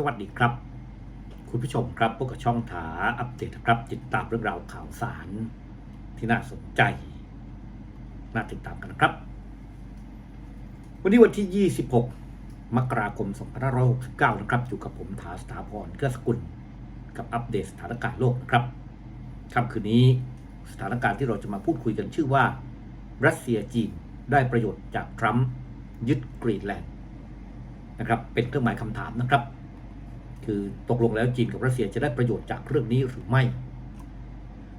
สวัสดีครับ คุณผู้ชมครับพวกกับช่องถาอัปเดตครับ ติดตามเรื่องราวข่าวสารที่น่าสนใจ น่าติดตามกันนะครับ วันนี้วันที่ 26 มกราคม 2569 นะครับ อยู่กับผมถาสถาพรเกื้อสกุล กับอัปเดตสถานการณ์โลกนะครับค่ำคืนนี้สถานการณ์ที่เราจะมาพูดคุยกันชื่อว่า รัสเซียจีนได้ประโยชน์จากทรัมป์ยึดกรีนแลนด์นะครับ เป็นเครื่องหมายคำถามนะครับ คือตกลงแล้วจีนกับรัสเซียจะได้ประโยชน์จากเรื่องนี้หรือไม่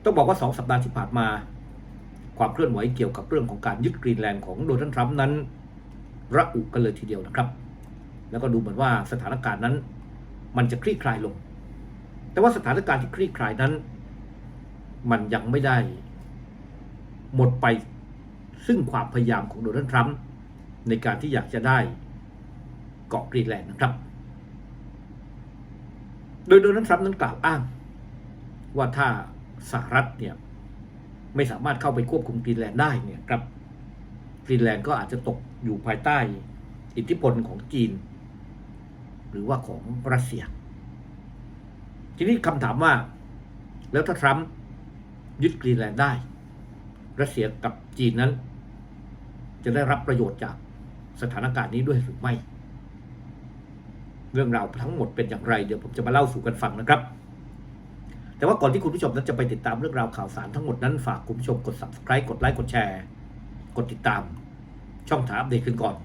ต้องบอกว่าสองสัปดาห์ที่ผ่านมา ความเคลื่อนไหวเกี่ยวกับเรื่องของการยึดกรีนแลนด์ของโดนัลด์ทรัมป์นั้น ระอุกันเลยทีเดียวนะครับ แล้วก็ดูเหมือนว่าสถานการณ์นั้น มันจะคลี่คลายลง แต่ว่าสถานการณ์ที่คลี่คลายนั้น มันยังไม่ได้ หมดไปซึ่งความพยายามของโดนัลด์ทรัมป์ในการที่อยากจะได้เกาะกรีนแลนด์นะครับ โดยโดนัลด์ทรัมป์นั้นกล่าวอ้าง ว่าถ้าสหรัฐเนี่ยไม่สามารถเข้าไปควบคุมกรีนแลนด์ได้เนี่ยครับกรีนแลนด์ก็อาจจะตกอยู่ภายใต้อิทธิพลของจีน หรือว่าของรัสเซีย ทีนี้คำถามว่า แล้วถ้าทรัมป์ยึดกรีนแลนด์ได้ รัสเซียกับจีนนั้น จะได้รับประโยชน์จากสถานการณ์นี้ด้วยหรือไม่ เรื่องราวทั้งหมดเป็นอย่างไร เดี๋ยวผมจะมาเล่าสู่กันฟังนะครับ แต่ว่าก่อนที่คุณผู้ชมนั้นจะไปติดตามเรื่องราวข่าวสารทั้งหมดนั้นฝากคุณผู้ชมกด subscribe กดไลค์กดแชร์ กดติดตาม ช่องถามอัปเดตขึ้นก่อน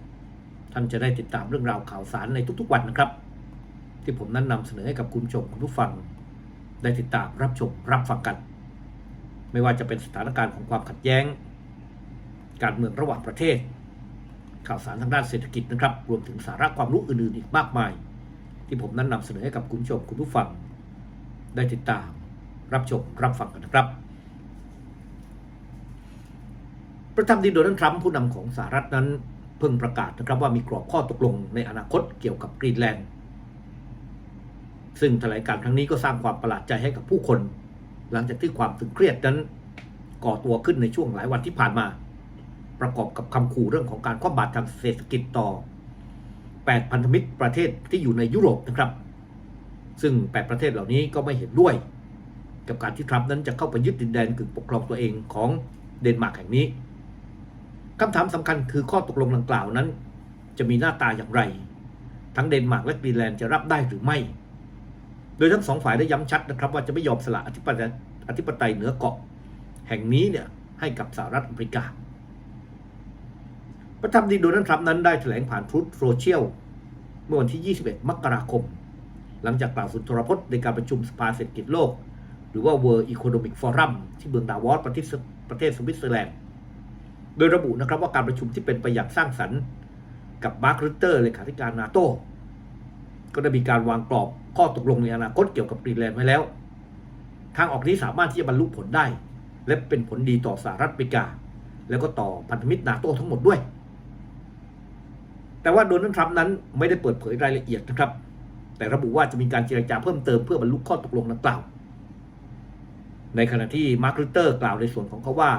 ท่านจะได้ติดตามเรื่องราวข่าวสารในทุกๆ วันนะครับ ที่ผมนั้นนำเสนอให้กับคุณผู้ชมคุณผู้ฟัง ได้ติดตามรับชมรับฟังกัน ไม่ว่าจะเป็นสถานการณ์ของความขัดแย้ง การเมืองระหว่างประเทศข่าวสารทางด้านเศรษฐกิจนะครับ รวมถึงสาระความรู้อื่นๆอีกมากมาย ที่ผมนั้นนำเสนอให้กับคุณผู้ชมคุณผู้ฟัง ได้ติดตาม รับชมรับฟังกันนะครับ ประธานาธิบดีโดนัลด์ทรัมป์ผู้นำของสหรัฐนั้น เพิ่งประกาศนะครับว่ามีกรอบข้อตกลงในอนาคตเกี่ยวกับกรีนแลนด์ซึ่งแถลงการครั้งนี้ก็สร้างความประหลาดใจให้กับผู้คน หลังจากที่ความตึงเครียดนั้น ก่อตัวขึ้นในช่วงหลายวันที่ผ่านมา ประกอบกับคำขู่เรื่องของการคว่ำบาตรทางเศรษฐกิจต่อ 8 พันธมิตรประเทศที่อยู่ในยุโรปนะครับ ซึ่ง 8 ประเทศเหล่านี้ก็ไม่เห็นด้วย กับการที่ทรัมป์นั้นจะเข้าไปยึดดินแดนกึ่งปกครองตัวเองของเดนมาร์กแห่งนี้คำถามสำคัญคือข้อตกลงดังกล่าวนั้น จะมีหน้าตาอย่างไร ทั้งเดนมาร์กและกรีนแลนด์จะรับได้หรือไม่ โดยทั้งสองฝ่ายได้ย้ำชัดนะครับว่าจะไม่ยอมสละอธิปไตยอธิปไตยเหนือเกาะแห่งนี้เนี่ยให้กับสหรัฐอเมริกา ประธานาธิบดีโดนัลด์ทรัมป์นั้นได้แถลงผ่านทรูธโซเชียลเมื่อวันที่ 21 มกราคม หลังจากกล่าวสุนทรพจน์ในการประชุมสภาเศรษฐกิจโลก หรือว่า World Economic Forum ที่เมืองดาวอสประเทศประเทศสวิตเซอร์แลนด์ โดยระบุนะครับว่าการประชุมที่เป็นไปอย่างสร้างสรรค์กับมาร์คริเตอร์เลขาธิการนาโตก็ได้มีการวางกรอบข้อตกลงในอนาคตเกี่ยวกับกรีนแลนด์ไว้แล้ว ทางออกนี้สามารถที่จะบรรลุผลได้ และเป็นผลดีต่อสหรัฐอเมริกา แล้วก็ต่อพันธมิตรนาโตทั้งหมดด้วย แต่ว่าโดนัลด์ทรัมป์นั้นไม่ได้เปิดเผยรายละเอียดนะครับ แต่ระบุว่าจะมีการเจรจาเพิ่มเติมเพื่อบรรลุข้อตกลงดังกล่าว ในขณะที่มาร์คริตเตอร์กล่าวในส่วนของเขาว่า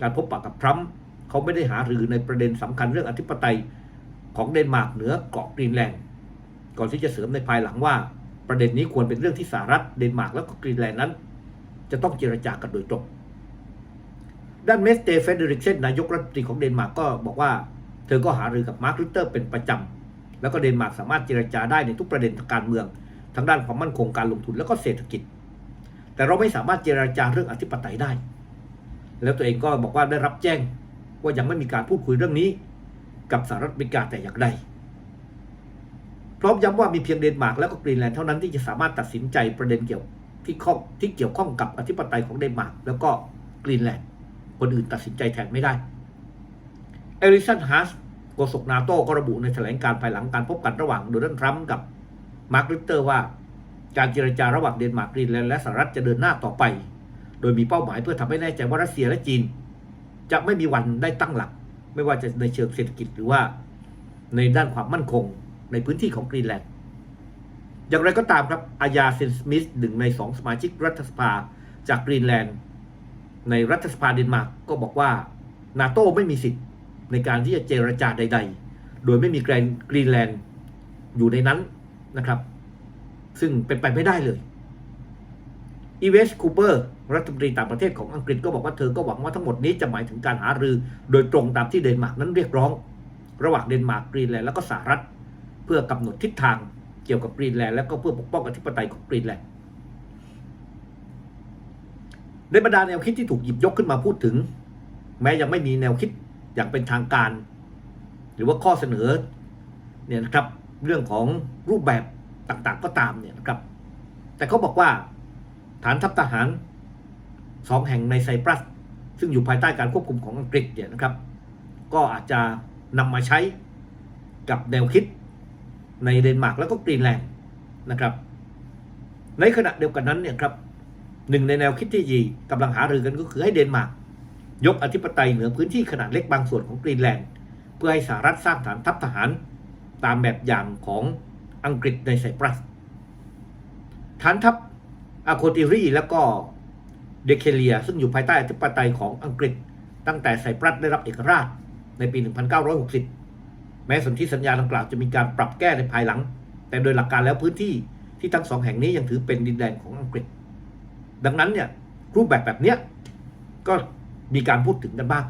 การพบปะกับทรัมป์เขาไม่ได้หารือในประเด็นสำคัญเรื่องอธิปไตยของเดนมาร์กเหนือเกาะกรีนแลนด์ก่อนที่จะเสริมในภายหลังว่า ประเด็นนี้ควรเป็นเรื่องที่สหรัฐเดนมาร์กและก็กรีนแลนด์นั้น จะต้องเจรจากันโดยตรงด้านเมสเตเฟเดริกเซนนายกรัฐมนตรีของเดนมาร์กก็บอกว่า เธอก็หารือกับมาร์คริเตอร์เป็นประจำ แล้วก็เดนมาร์กสามารถเจรจาได้ในทุกประเด็นทางการเมืองทางด้านความมั่นคงการลงทุนและก็เศรษฐกิจ แต่เราไม่สามารถเจรจาเรื่องอธิปไตยได้ แล้วตัวเองก็บอกว่าได้รับแจ้งว่ายังไม่มีการพูดคุยเรื่องนี้ กับสหรัฐอเมริกาแต่อย่างใดพร้อมย้ำว่ามีเพียงเดนมาร์กแล้วก็กรีนแลนด์เท่านั้นที่จะสามารถตัดสินใจประเด็นเกี่ยวที่ข้อที่เกี่ยวข้องกับอธิปไตยของเดนมาร์กแล้วก็กรีนแลนด์คนอื่นตัดสินใจแทนไม่ได้ เอริสันฮัสโฆษกนาโต้ก็ระบุในแถลงการภายหลังการพบกันระหว่างโดนัลด์ทรัมป์กับมาร์คริตเตอร์ว่า การเจรจาระหว่างเดนมาร์กกรีนแลนด์และสหรัฐจะเดินหน้าต่อไป โดยมีเป้าหมายเพื่อทำให้แน่ใจว่ารัสเซียและจีน จะไม่มีวันได้ตั้งหลัก ไม่ว่าจะในเชิงเศรษฐกิจหรือว่า ในด้านความมั่นคงในพื้นที่ของกรีนแลนด์อย่างไรก็ตามครับอาญาเซนสมิธหนึ่งในสองสมาชิกรัฐสภาจากกรีนแลนด์ในรัฐสภาเดนมาร์กก็บอกว่านาโต้ไม่มีสิทธิ์ ในการที่จะเจรจาใด ๆ โดยไม่มีแกรนกรีนแลนด์อยู่ในนั้นนะครับ ซึ่งเป็นไปไม่ได้เลยอีเวสคูเปอร์รัฐมนตรีต่างประเทศของอังกฤษก็บอกว่าเธอก็หวังว่าทั้งหมดนี้จะหมายถึงการหารือ โดยตรงตามที่เดนมาร์กนั้นเรียกร้อง ระหว่างเดนมาร์กกรีนแลนด์แล้วก็สหรัฐ เพื่อกำหนดทิศทางเกี่ยวกับกรีนแลนด์แล้วก็เพื่อปกป้องอธิปไตยของกรีนแลนด์ในบรรดาแนวคิดที่ถูกหยิบยกขึ้นมาพูดถึง แม้ยังไม่มีแนวคิด อย่างเป็นทางการ หรือว่าข้อเสนอเนี่ยนะครับเรื่องของรูปแบบต่างๆก็ตามเนี่ยนะครับ แต่เขาบอกว่าฐานทัพทหารสองแห่งในไซปรัส ซึ่งอยู่ภายใต้การควบคุมของอังกฤษเนี่ยนะครับ ก็อาจจะนำมาใช้กับแนวคิดในเดนมาร์กแล้วก็กรีนแลนด์นะครับ ในขณะเดียวกันนั้นเนี่ยครับหนึ่งในแนวคิดที่ยีกำลังหารือกันก็คือให้เดนมาร์ก ยกอธิปไตยเหนือพื้นที่ขนาดเล็กบางส่วนของกรีนแลนด์ เพื่อให้สหรัฐสร้างฐานทัพทหารตามแบบอย่างของอังกฤษในไซปรัส ฐานทัพอาโคติรีแล้วก็เดเคเลีย ซึ่งอยู่ภายใต้อธิปไตยของอังกฤษ ตั้งแต่ไซปรัสได้รับเอกราชในปี 1960 แม้สนธิสัญญาดังกล่าวจะมีการปรับแก้ในภายหลัง แต่โดยหลักการแล้วพื้นที่ที่ทั้งสองแห่งนี้ยังถือเป็นดินแดนของอังกฤษ ดังนั้นเนี่ยรูปแบบแบบเนี้ยก็ มีการพูดถึงกันบ้าง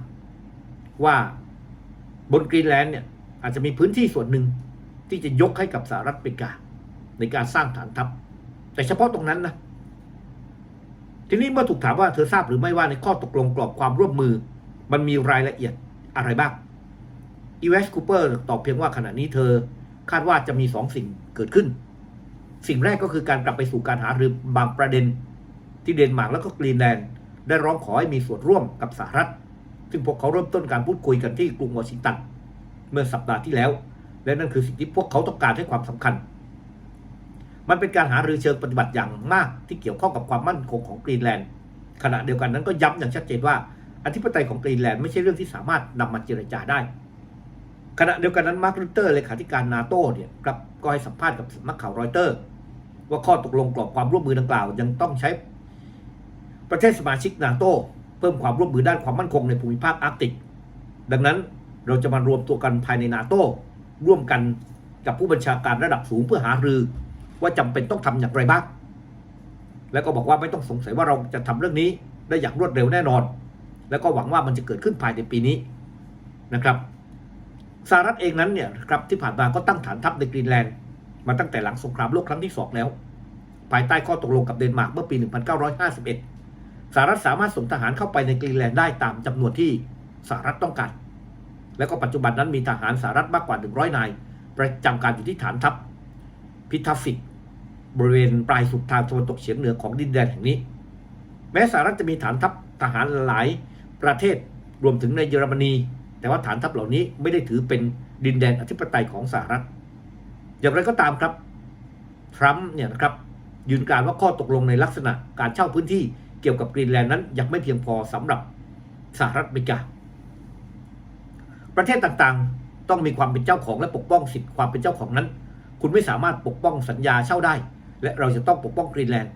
ว่าบนกรีนแลนด์เนี่ยอาจจะมีพื้นที่ส่วนหนึ่งที่จะยกให้กับสหรัฐอเมริกา ในการสร้างฐานทัพ แต่เฉพาะตรงนั้นนะทีนี้เมื่อถูกถามว่าเธอทราบหรือไม่ว่าในข้อตกลงกรอบความร่วมมือ มันมีรายละเอียดอะไรบ้างอีเวสคูเปอร์ตอบเพียงว่าขณะนี้เธอคาดว่าจะมีสองสิ่งเกิดขึ้น สิ่งแรกก็คือการกลับไปสู่การหารือบางประเด็นที่เดนมาร์กแล้วก็กรีนแลนด์ ได้ร้องขอให้มีส่วนร่วมกับสหรัฐ ซึ่งพวกเขาเริ่มต้นการพูดคุยกันที่กรุงวอชิงตันเมื่อสัปดาห์ที่แล้ว และนั่นคือสิ่งที่พวกเขาต้องการให้ความสำคัญ มันเป็นการหารือเชิงปฏิบัติอย่างมากที่เกี่ยวข้องกับความมั่นคงของกรีนแลนด์ขณะเดียวกันนั้นก็ย้ำอย่างชัดเจนว่าอธิปไตยของกรีนแลนด์ไม่ใช่เรื่องที่สามารถนำมาเจรจาได้ ขณะเดียวกันนั้นมาร์ครูเตอร์เลขาธิการนาโต้เนี่ยครับก็ให้สัมภาษณ์กับสำนักข่าวรอยเตอร์ ว่าข้อตกลงกรอบความร่วมมือดังกล่าว ยังต้องใช้ ประเทศสมาชิกนาโต้เพิ่มความร่วมมือด้านความมั่นคงในภูมิภาคอาร์กติก ดังนั้นเราจะมารวมตัวกันภายในนาโต้ร่วมกันกับผู้บัญชาการระดับสูงเพื่อหารือ ว่าจำเป็นต้องทำอย่างไรบ้าง แล้วก็บอกว่าไม่ต้องสงสัยว่าเราจะทำเรื่องนี้ได้อย่างรวดเร็วแน่นอน แล้วก็หวังว่ามันจะเกิดขึ้นภายในปีนี้นะครับสหรัฐเองนั้นเนี่ยครับที่ผ่านมาก็ตั้งฐานทัพในกรีนแลนด์มาตั้งแต่หลังสงครามโลกครั้งที่สองแล้ว ภายใต้ข้อตกลงกับเดนมาร์กเมื่อปี 1951 สหรัฐสามารถส่งทหารเข้าไปในกรีนแลนด์ได้ตามจำนวนที่สหรัฐต้องการ และก็ปัจจุบันนั้นมีทหารสหรัฐมากกว่า 100 นาย ประจำการอยู่ที่ฐานทัพพิทาฟิกบริเวณปลายสุดทางตะวันตกเฉียงเหนือของดินแดนแห่งนี้ แม้สหรัฐจะมีฐานทัพทหารหลายประเทศรวมถึงในเยอรมนี แต่ว่าฐานทัพเหล่านี้ไม่ได้ถือเป็นดินแดนอธิปไตยของสหรัฐ อย่างไรก็ตามครับทรัมป์เนี่ยนะครับยืนการว่าข้อตกลงในลักษณะการเช่าพื้นที่ เกี่ยวกับกรีนแลนด์นั้น ยังไม่เพียงพอสำหรับสหรัฐอเมริกา ประเทศต่างๆ ต้องมีความเป็นเจ้าของและปกป้องสิทธิความเป็นเจ้าของนั้น คุณไม่สามารถปกป้องสัญญาเช่าได้ และเราจะต้องปกป้องกรีนแลนด์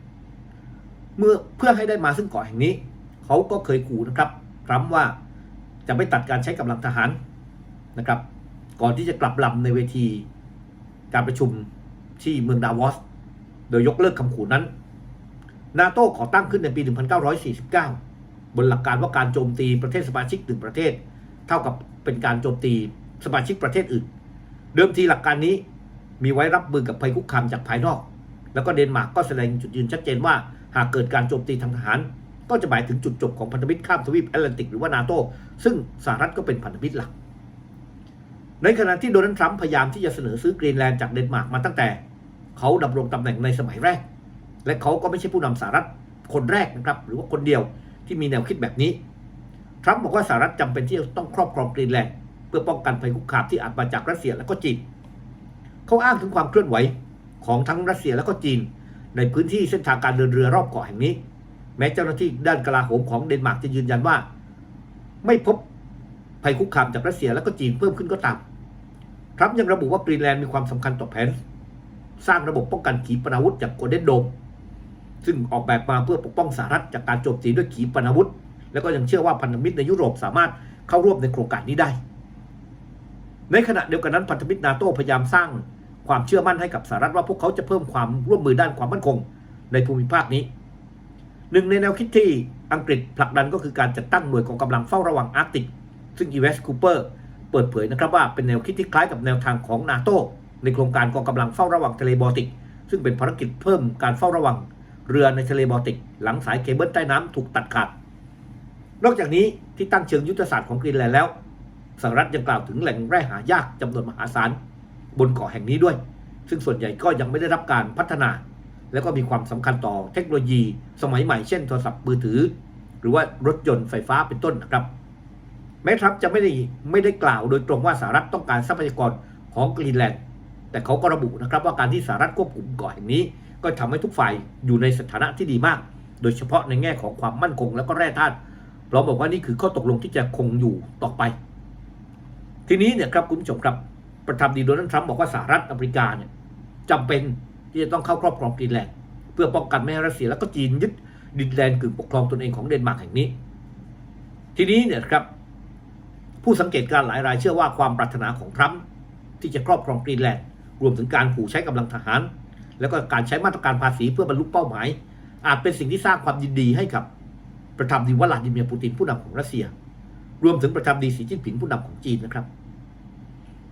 เมื่อเพื่อให้ได้มาซึ่งเกาะแห่งนี้ เขาก็เคยขู่นะครับทรัมป์ว่าจะไม่ตัดการใช้กำลังทหารนะครับ ก่อนที่จะกลับลำในเวทีการประชุมที่เมืองดาวอส โดยยกเลิกคำขู่นั้น นาโต้ก่อตั้งขึ้นในปี 1949 บนหลักการว่าการโจมตีประเทศสมาชิกหนึ่งประเทศ เท่ากับเป็นการโจมตีสมาชิกประเทศอื่น เดิมทีหลักการนี้มีไว้รับมือกับภัยคุกคามจากภายนอก แล้วก็เดนมาร์กก็แสดงจุดยืนชัดเจนว่าหากเกิดการโจมตีทางทหาร ก็จะหมายถึงจุดจบของพันธมิตรข้ามทวีปแอตแลนติกหรือว่านาโต้ซึ่งสหรัฐก็เป็นพันธมิตรหลัก ในขณะที่โดนัลด์ทรัมป์พยายามที่จะเสนอซื้อกรีนแลนด์จากเดนมาร์กมาตั้งแต่ เขาดำรงตำแหน่งในสมัยแรก และเขาก็ไม่ใช่ผู้นำสหรัฐคนแรกนะครับ หรือว่าคนเดียวที่มีแนวคิดแบบนี้ ทรัมป์บอกว่าสหรัฐจำเป็นที่จะต้องครอบครองกรีนแลนด์เพื่อป้องกันภัยคุกคามที่อาจมาจากรัสเซียและก็จีนเขาอ้างถึงความเคลื่อนไหวของทั้งรัสเซียและก็จีน ในพื้นที่เส้นทางการเดินเรือรอบเกาะแห่งนี้ แม้เจ้าหน้าที่ด้านกลาโหมของเดนมาร์กจะยืนยันว่า ไม่พบภัยคุกคามจากรัสเซียและก็จีนเพิ่มขึ้นก็ตามทรัมป์ยังระบุว่ากรีนแลนด์มีความสำคัญต่อแผน สร้างระบบป้องกันขีปนาวุธจากโกลเด้นโดม ซึ่งออกแบบมาเพื่อปกป้องสหรัฐจากการโจมตีด้วยขีปนาวุธ แล้วก็ยังเชื่อว่าพันธมิตรในยุโรปสามารถเข้าร่วมในโครงการนี้ได้ ในขณะเดียวกันนั้นพันธมิตรนาโต้พยายามสร้างความเชื่อมั่นให้กับสหรัฐว่าพวกเขาจะเพิ่มความร่วมมือด้านความมั่นคง ในภูมิภาคนี้ หนึ่งในแนวคิดที่อังกฤษผลักดันก็คือการจัดตั้งหน่วยกองกำลังเฝ้าระวังอาร์กติก ซึ่งอีเวสคูเปอร์เปิดเผยนะครับว่าเป็นแนวคิดที่คล้ายกับแนวทางของนาโตในโครงการกองกำลังเฝ้าระวังทะเลบอลติก ซึ่งเป็นภารกิจเพิ่มการเฝ้าระวัง เรือในทะเลบอลติก หลังสายเคเบิลใต้น้ำถูกตัดขาด นอกจากนี้ที่ตั้งเชิงยุทธศาสตร์ของกรีนแลนด์แล้วสหรัฐยังกล่าวถึงแหล่งแร่หายากจำนวนมหาศาลบนเกาะแห่งนี้ด้วย ซึ่งส่วนใหญ่ก็ยังไม่ได้รับการพัฒนา และก็มีความสำคัญต่อเทคโนโลยี สมัยใหม่เช่นโทรศัพท์มือถือ หรือว่ารถยนต์ไฟฟ้าเป็นต้นนะครับแม้ทรัมป์จะไม่ได้ไม่ได้กล่าวโดยตรงว่าสหรัฐต้องการทรัพยากรของกรีนแลนด์ แต่เขาก็ระบุนะครับว่าการที่สหรัฐควบคุมเกาะแห่งนี้ ก็ทำให้ทุกฝ่ายอยู่ในสถานะที่ดีมาก โดยเฉพาะในแง่ของความมั่นคงและก็แร่ธาตุพร้อมบอกว่านี่คือข้อตกลงที่จะคงอยู่ต่อไป ทีนี้เนี่ยครับคุณผู้ชมครับประธานดีโดนัลด์ทรัมป์บอกว่าสหรัฐอเมริกาเนี่ยจำเป็นที่จะต้องเข้าครอบครองกรีนแลนด์เพื่อป้องกันไม่ให้รัสเซียและก็จีนยึดดินแดนกึ่งปกครองตนเองของเดนมาร์กแห่งนี้ ทีนี้เนี่ยครับผู้สังเกตการณ์หลายรายเชื่อว่าความปรารถนาของทรัมป์ที่จะครอบครองกรีนแลนด์รวมถึงการขู่ใช้กำลังทหาร แล้วก็การใช้มาตรการภาษีเพื่อบรรลุเป้าหมาย อาจเป็นสิ่งที่สร้างความยินดีให้กับประธานาธิบดีวลาดิเมียร์ปูตินผู้นำของรัสเซีย รวมถึงประธานาธิบดีสีจิ้นผิงผู้นำของจีนนะครับ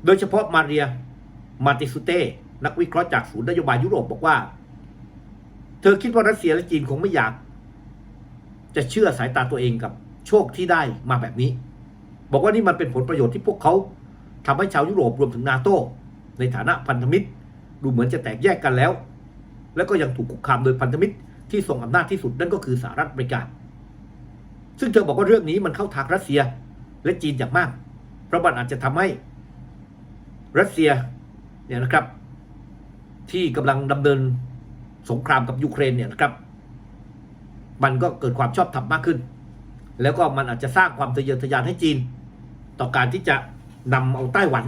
โดยเฉพาะมาเรียมาติสุเต้นักวิเคราะห์จากศูนย์นโยบายยุโรปบอกว่า เธอคิดว่ารัสเซียและจีนคงไม่อยาก จะเชื่อสายตาตัวเองกับโชคที่ได้มาแบบนี้ บอกว่านี่มันเป็นผลประโยชน์ที่พวกเขาทำให้ชาวยุโรปรวมถึงนาโตในฐานะพันธมิตร ดูเหมือนจะแตกแยกกันแล้ว แล้วก็ยังถูกคุกคามโดยพันธมิตรที่ทรงอำนาจที่สุดนั่นก็คือสหรัฐอเมริกา ซึ่งเธอบอกว่าเรื่องนี้มันเข้าทางรัสเซียและจีนอย่างมาก เพราะมันอาจจะทำให้รัสเซียเนี่ยนะครับ ที่กำลังดำเนินสงครามกับยูเครนเนี่ยนะครับ มันก็เกิดความชอบธรรมมากขึ้น แล้วก็มันอาจจะสร้างความทะเยอทะยานให้จีน ต่อการที่จะนำเอาไต้หวัน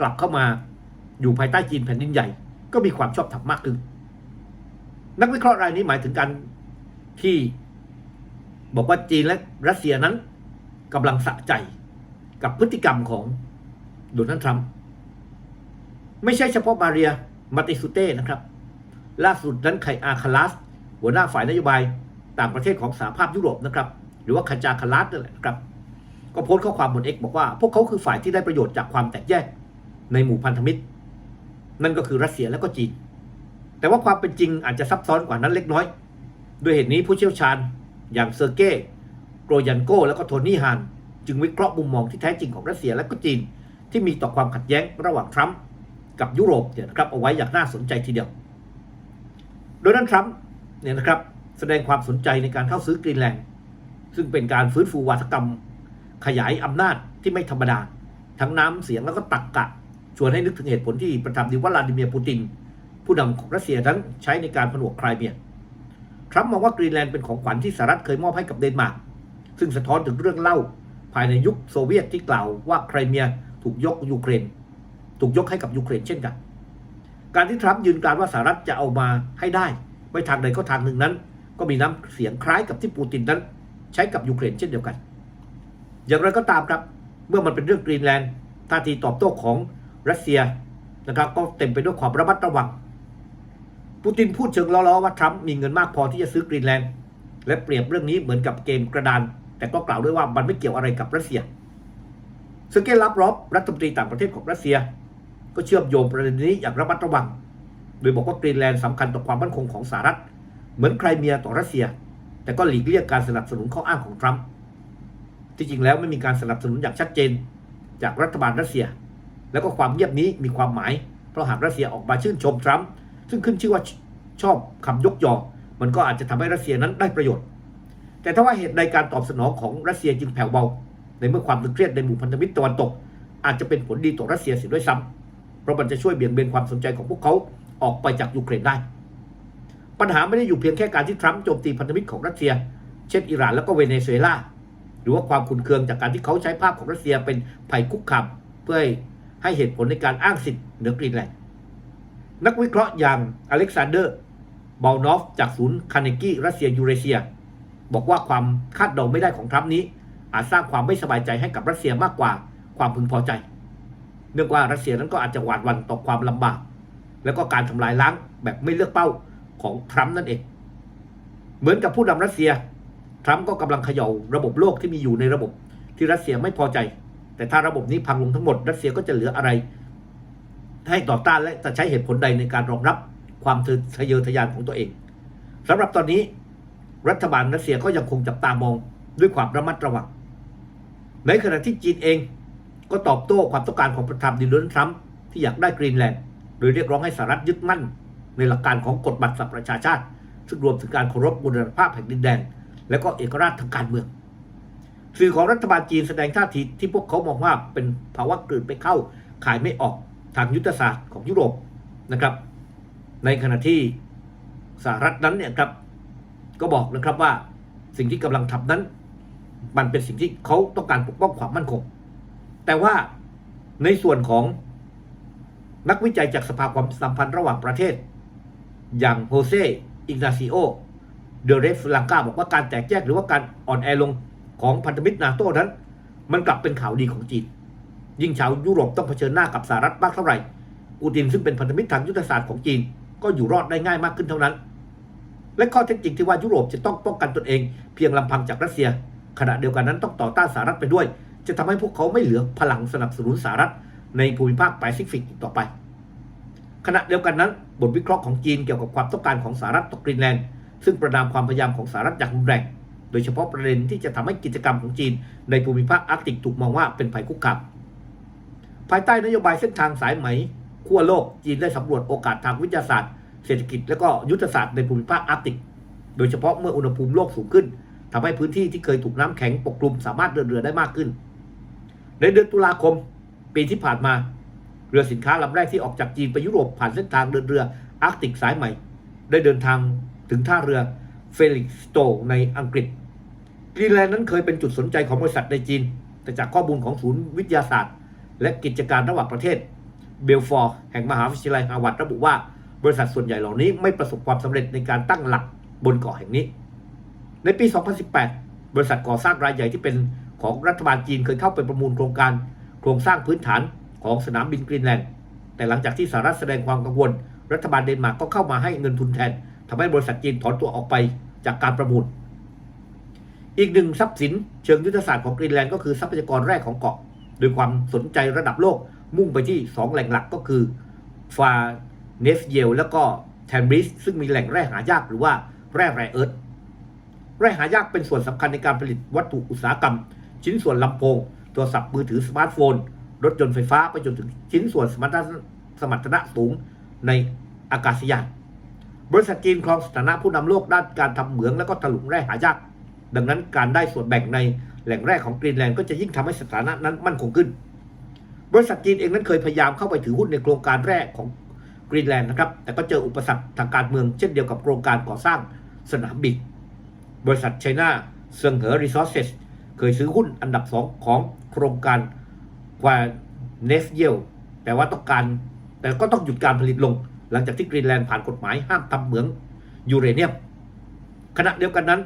กลับเข้ามา อยู่ภายใต้จีนแผ่นดินใหญ่ ก็มีความชอบธรรมมากขึ้น นักวิเคราะห์รายนี้หมายถึงการที่บอกว่าจีนและรัสเซียนั้นกำลังสะใจกับพฤติกรรมของโดนัลด์ทรัมป์ไม่ใช่เฉพาะมาเรียมาติสุเต้นะครับ ล่าสุดนั้นไคอาคาลัส หัวหน้าฝ่ายนโยบายต่างประเทศของสหภาพยุโรปนะครับ หรือว่าคาจาคาลัสนั่นแหละครับ ก็โพสต์ข้อความบนเอ็กบอกว่า พวกเขาคือฝ่ายที่ได้ประโยชน์จากความแตกแยกในหมู่พันธมิตร นั่นก็คือรัสเซียและก็จีน แต่ว่าความเป็นจริงอาจจะซับซ้อนกว่านั้นเล็กน้อย ด้วยเหตุนี้ผู้เชี่ยวชาญ อย่างเซอร์เก้โกรยันโกและก็โทนี่ฮานจึงวิเคราะห์มุมมองที่แท้จริงของรัสเซียและก็จีน ที่มีต่อความขัดแย้งระหว่างทรัมป์กับยุโรปเนี่ยนะครับเอาไว้อย่างน่าสนใจทีเดียว โดยนั้นทรัมป์เนี่ยนะครับแสดงความสนใจในการเข้าซื้อกรีนแลนด์ซึ่งเป็นการฟื้นฟูวาทกรรม ขยายอำนาจที่ไม่ธรรมดา ทั้งน้ำเสียงแล้วก็ตักกะ ชวนให้นึกถึงเหตุผลที่ประธานาธิบดีวลาดิเมียร์ปูติน ผู้นำของรัสเซียนั้นใช้ในการผนวกไครเมียทรัมป์มองว่ากรีนแลนด์เป็นของขวัญที่สหรัฐเคยมอบให้กับเดนมาร์กซึ่งสะท้อนถึงเรื่องเล่าภายในยุคโซเวียตที่กล่าวว่าไครเมียถูกยกยูเครน ถูกยกให้กับยูเครนเช่นกัน การที่ทรัมป์ยืนการว่าสหรัฐจะเอามาให้ได้ ไม่ทางใดก็ทางหนึ่งนั้น ก็มีน้ำเสียงคล้ายกับที่ปูตินนั้น ใช้กับยูเครนเช่นเดียวกัน อย่างไรก็ตามครับ เมื่อมันเป็นเรื่องกรีนแลนด์ท่าทีตอบโต้ของ รัสเซียนะครับก็เต็มไปด้วยความระมัดระวัง ปูตินพูดเชิงล้อๆว่าทรัมป์มีเงินมากพอที่จะซื้อกรีนแลนด์และเปรียบเรื่องนี้เหมือนกับเกมกระดาน แต่ก็กล่าวด้วยว่ามันไม่เกี่ยวอะไรกับรัสเซียซึเกลับรอบรัฐมนตรีต่างประเทศของรัสเซีย ก็เชื่อมโยงประเด็นนี้อย่างระมัดระวัง โดยบอกว่ากรีนแลนด์สำคัญต่อความมั่นคงของสหรัฐ เหมือนไครเมียต่อรัสเซีย แต่ก็หลีกเลี่ยงการสนับสนุนข้ออ้างของทรัมป์ที่จริงแล้วไม่มีการสนับสนุนอย่างชัดเจน จากรัฐบาลรัสเซีย แล้วก็ความเงียบนี้มีความหมาย เพราะหากรัสเซียออกมาชื่นชมทรัมป์ซึ่งขึ้นชื่อว่าชอบคำยกยอ มันก็อาจจะทำให้รัสเซียนั้นได้ประโยชน์ แต่ถ้าว่าเหตุใดการตอบสนองของรัสเซียจึงแผ่วเบา ในเมื่อความตึงเครียดในหมู่พันธมิตรตะวันตก อาจจะเป็นผลดีต่อรัสเซียเสียด้วยซ้ำเพราะมันจะช่วยเบี่ยงเบนความสนใจของพวกเขาออกไปจากยูเครนได้ ปัญหาไม่ได้อยู่เพียงแค่การที่ทรัมป์โจมตีพันธมิตรของรัสเซีย เช่นอิหร่านแล้วก็เวเนซุเอลาหรือว่าความขุนเคืองจากการที่เขาใช้ภาพของรัสเซียเป็นภัยคุกคามเพื่อให้ ให้เหตุผลในการอ้างสิทธิ์เหนือกรีนแลนด์นักวิเคราะห์อย่างอเล็กซานเดอร์บอลนอฟจากศูนย์คาเนกี้รัสเซียยูเรเซีย บอกว่าความคาดเดาไม่ได้ของทรัมป์นี้ อาจสร้างความไม่สบายใจให้กับรัสเซียมากกว่าความพึงพอใจ เนื่องว่ารัสเซียนั้นก็อาจจะหวาดหวั่นต่อความลำบาก แล้วก็การทำลายล้างแบบไม่เลือกเป้าของทรัมป์นั่นเอง เหมือนกับผู้นำรัสเซียทรัมป์ก็กำลังเขย่าระบบโลกที่มีอยู่ในระบบที่รัสเซียไม่พอใจ แต่ถ้าระบบนี้พังลงทั้งหมด รัสเซียก็จะเหลืออะไร ให้ต่อต้านและจะใช้เหตุผลใดในการรองรับความทะเยอทะยานของตัวเองสำหรับตอนนี้รัฐบาลรัสเซียก็ยังคงจับตามองด้วยความระมัดระวังในขณะที่จีนเองก็ตอบโต้ความต้องการของประธานาธิบดีโดนัลด์ทรัมป์ที่อยากได้กรีนแลนด์โดยเรียกร้องให้สหรัฐยึดมั่น ในหลักการของกฎบัตรสหประชาชาติ ซึ่งรวมถึงการเคารพบูรณภาพแห่งดินแดนและก็เอกราชทางการเมือง สื่อของรัฐบาลจีนแสดงท่าทีที่พวกเขามองว่าเป็นภาวะกลืนไปเข้า ขายไม่ออกทางยุทธศาสตร์ของยุโรปนะครับ ในขณะที่สหรัฐนั้นเนี่ยครับก็บอกนะครับว่าสิ่งที่กำลังทำนั้น มันเป็นสิ่งที่เขาต้องการปกป้องความมั่นคง แต่ว่าในส่วนของนักวิจัยจากสภาความสัมพันธ์ระหว่างประเทศ อย่างโฮเซอิกนาซิโอเดเรฟลังกาบอกว่าการแตกแยกหรือว่าการอ่อนแอลง ของพันธมิตรนาโต้นั้น มันกลับเป็นข่าวดีของจีน ยิ่งชาวยุโรปต้องเผชิญหน้ากับสหรัฐมากเท่าไหร่ปูตินซึ่งเป็นพันธมิตรทางยุทธศาสตร์ของจีน ก็อยู่รอดได้ง่ายมากขึ้นเท่านั้น และข้อเท็จจริงที่ว่ายุโรปจะต้องป้องกันตนเอง เพียงลำพังจากรัสเซีย ขณะเดียวกันนั้นต้องต่อต้านสหรัฐไปด้วย จะทำให้พวกเขาไม่เหลือพลังสนับสนุนสหรัฐในภูมิภาคแปซิฟิกอีกต่อไป ขณะเดียวกันนั้นบทวิเคราะห์ของจีนเกี่ยวกับความต้องการของสหรัฐต่อกรีนแลนด์ซึ่งประนามความพยายามของสหรัฐอย่างรุนแรง โดยเฉพาะประเด็นที่จะทำให้กิจกรรมของจีน ในภูมิภาคอาร์กติกถูกมองว่าเป็นภัยคุกคามภายใต้นโยบายเส้นทางสายไหมขั้วโลกจีนได้สำรวจโอกาสทางวิทยาศาสตร์ เศรษฐกิจและก็ยุทธศาสตร์ในภูมิภาคอาร์กติก โดยเฉพาะเมื่ออุณหภูมิโลกสูงขึ้นทำให้พื้นที่ที่เคยถูกน้ำแข็งปกคลุมสามารถเดินเรือได้มากขึ้น ในเดือนตุลาคม ปีที่ผ่านมา เรือสินค้าลำแรกที่ออกจากจีนไปยุโรปผ่านเส้นทางเดินเรืออาร์กติกสายใหม่ ได้เดินทางถึงท่าเรือ เฟลิกสโตในอังกฤษกรีนแลนด์นั้นเคยเป็นจุดสนใจของบริษัทในจีน แต่จากข้อมูลของศูนย์วิทยาศาสตร์ และกิจการระหว่างประเทศเบลฟอร์แห่งมหาวิทยาลัยฮาร์วาร์ดระบุว่า บริษัทส่วนใหญ่เหล่านี้ไม่ประสบความสำเร็จในการตั้งหลักบนเกาะแห่งนี้ ในปี 2018 บริษัทก่อสร้างรายใหญ่ที่เป็นของรัฐบาลจีนเคยเข้าไปประมูลโครงการ โครงสร้างพื้นฐานของสนามบินกรีนแลนด์ แต่หลังจากที่สหรัฐแสดงความกังวล รัฐบาลเดนมาร์กก็เข้ามาให้เงินทุนแทน ทำให้บริษัทจีนถอนตัวออกไปจากการประมูล อีกหนึ่งทรัพย์สินเชิงยุทธศาสตร์ของกรีนแลนด์ก็คือทรัพยากรแรกของเกาะโดยความสนใจระดับโลกมุ่งไปที่ 2 แหล่งหลักก็คือฟาเนฟเยลแล้วก็แทนบริสซึ่งมีแหล่งแร่หายากหรือว่าแร่ไรเอิร์ธแร่หายากเป็นส่วนสำคัญในการผลิตวัตถุอุตสาหกรรม ชิ้นส่วนลำโพงโทรศัพท์มือถือสมาร์ทโฟน รถยนต์ไฟฟ้าไปจนถึงชิ้นส่วนสมรรถสมรรถนะสูงในอากาศยาน บริษัทจีนครองสถานะผู้นำโลกด้านการทำเหมืองและก็ถลุงแร่หายาก ดังนั้นการได้ส่วนแบ่งในแหล่งแร่ของกรีนแลนด์ก็จะยิ่งทำให้สถานะนั้นมั่นคงขึ้น บริษัทจีนเองนั้นเคยพยายามเข้าไปถือหุ้นในโครงการแรกของกรีนแลนด์นะครับ แต่ก็เจออุปสรรคทางการเมืองเช่นเดียวกับโครงการก่อสร้างสนามบินบริษัทไชน่าเซิงเหอรีซอสเซสเคยซื้อหุ้นอันดับสองของโครงการกว่าเนฟเยลแต่ว่าต้องการแต่ก็ต้องหยุดการผลิตลง หลังจากที่กรีนแลนด์ผ่านกฎหมายห้ามทำเหมืองยูเรเนียมขณะเดียวกันนั้น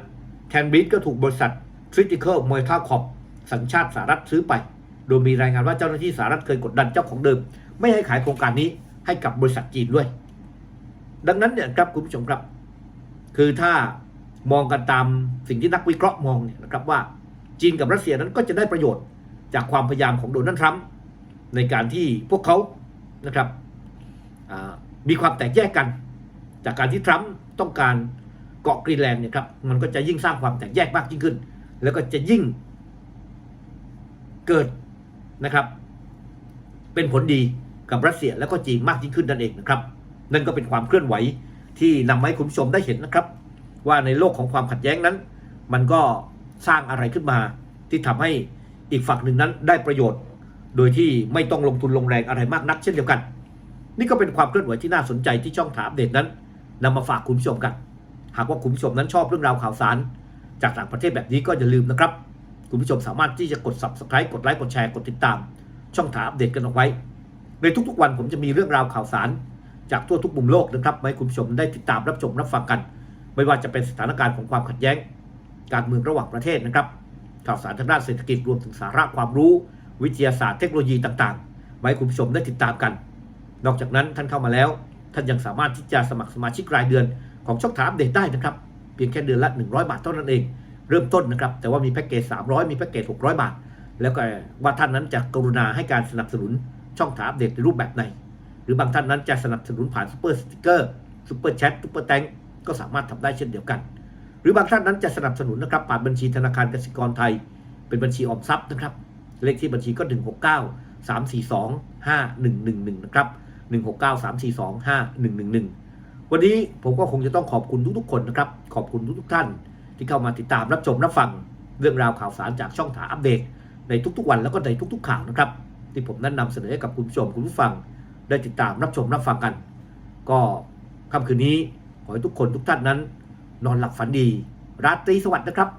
แทนบริดก็ถูกบริษัท Critical m o t a Corp สัญชาติสหรัฐซื้อไป โดยมีรายงานว่าเจ้าหน้าที่สหรัฐเคยกดดันเจ้าของเดิม ไม่ให้ขายโครงการนี้ให้กับบริษัทจีนด้วย ดังนั้นเนี่ยครับคุณผู้ชมครับ คือถ้ามองกันตามสิ่งที่นักวิเคราะห์มองเนี่ยนะครับว่าจีนกับรัสเซียนั้นก็จะได้ประโยชน์จากความพยายามของโดนัลด์ทรัมป์ในการที่พวกเขานะครับอ่า มีความแตกแยกกัน จากการที่ทรัมป์ต้องการเกาะกรีนแลนด์เนี่ยครับมันก็จะยิ่งสร้างความแตกแยกมากยิ่งขึ้น แล้วก็จะยิ่งเกิดนะครับ เป็นผลดีกับรัสเซียและก็จีนมากยิ่งขึ้นนั่นเองนะครับ นั่นก็เป็นความเคลื่อนไหวที่นำมาให้คุณผู้ชมได้เห็นนะครับ ว่าในโลกของความขัดแย้งนั้น มันก็สร้างอะไรขึ้นมาที่ทำให้อีกฝั่งหนึ่งนั้นได้ประโยชน์ โดยที่ไม่ต้องลงทุนลงแรงอะไรมากนักเช่นเดียวกัน นี่ก็เป็นความเคลื่อนไหวที่น่าสนใจที่ช่องถามเด็ดนั้นนำมาฝากคุณผู้ชมกัน หากว่าคุณผู้ชมนั้นชอบเรื่องราวข่าวสาร จากต่างประเทศแบบนี้ก็อย่าลืมนะครับ คุณผู้ชมสามารถที่จะกด subscribe กดไลค์กดแชร์กดติดตาม ช่องถามอัปเดกันเอาไว้ ในทุกๆวันผมจะมีเรื่องราวข่าวสาร จากทั่วทุกมุมโลกนะครับให้คุณผู้ชมได้ติดตามรับชมรับฟังกัน ไม่ว่าจะเป็นสถานการณ์ของความขัดแย้ง การเมืองระหว่างประเทศนะครับข่าวสารทางด้านเศรษฐกิจรวมถึงสาระความรู้ วิทยาศาสตร์เทคโนโลยีต่างๆให้คุณผู้ชมได้ติดตามกัน นอกจากนั้นท่านเข้ามาแล้ว ท่านยังสามารถที่จะสมัครสมาชิกรายเดือนของช่องถามเดตได้นะครับ เพียงแค่เดือนละ 100 บาทเท่านั้นเอง เริ่มต้นนะครับ แต่ว่ามีแพ็กเกจ 300 มีแพ็กเกจ 600 บาท แล้วก็ว่าท่านนั้นจะกรุณาให้การสนับสนุนช่องถามเดตในรูปแบบไหน หรือบางท่านนั้นจะสนับสนุนผ่านซูเปอร์สติกเกอร์ซูเปอร์แชทซูเปอร์แตงก็สามารถทำได้เช่นเดียวกัน หรือบางท่านนั้นจะสนับสนุนนะครับผ่านบัญชีธนาคารกสิกรไทย เป็นบัญชีออมทรัพย์นะครับ เลขที่บัญชีก็ 169 342 5111 นะครับ 169 342 5111 วันนี้ผมก็คงจะต้องขอบคุณทุกๆ คนนะครับ ขอบคุณทุกๆท่าน ที่เข้ามาติดตามรับชมรับฟังเรื่องราวข่าวสารจากช่องถาอัปเดตในทุกๆวันแล้วก็ในทุกๆข่าวนะครับ ที่ผมนั้นนำเสนอให้กับคุณผู้ชมคุณผู้ฟัง ได้ติดตามรับชมรับฟังกัน ก็ค่ำคืนนี้ขอให้ทุกคนทุกท่านนั้น นอนหลับฝันดี ราตรีสวัสดิ์นะครับ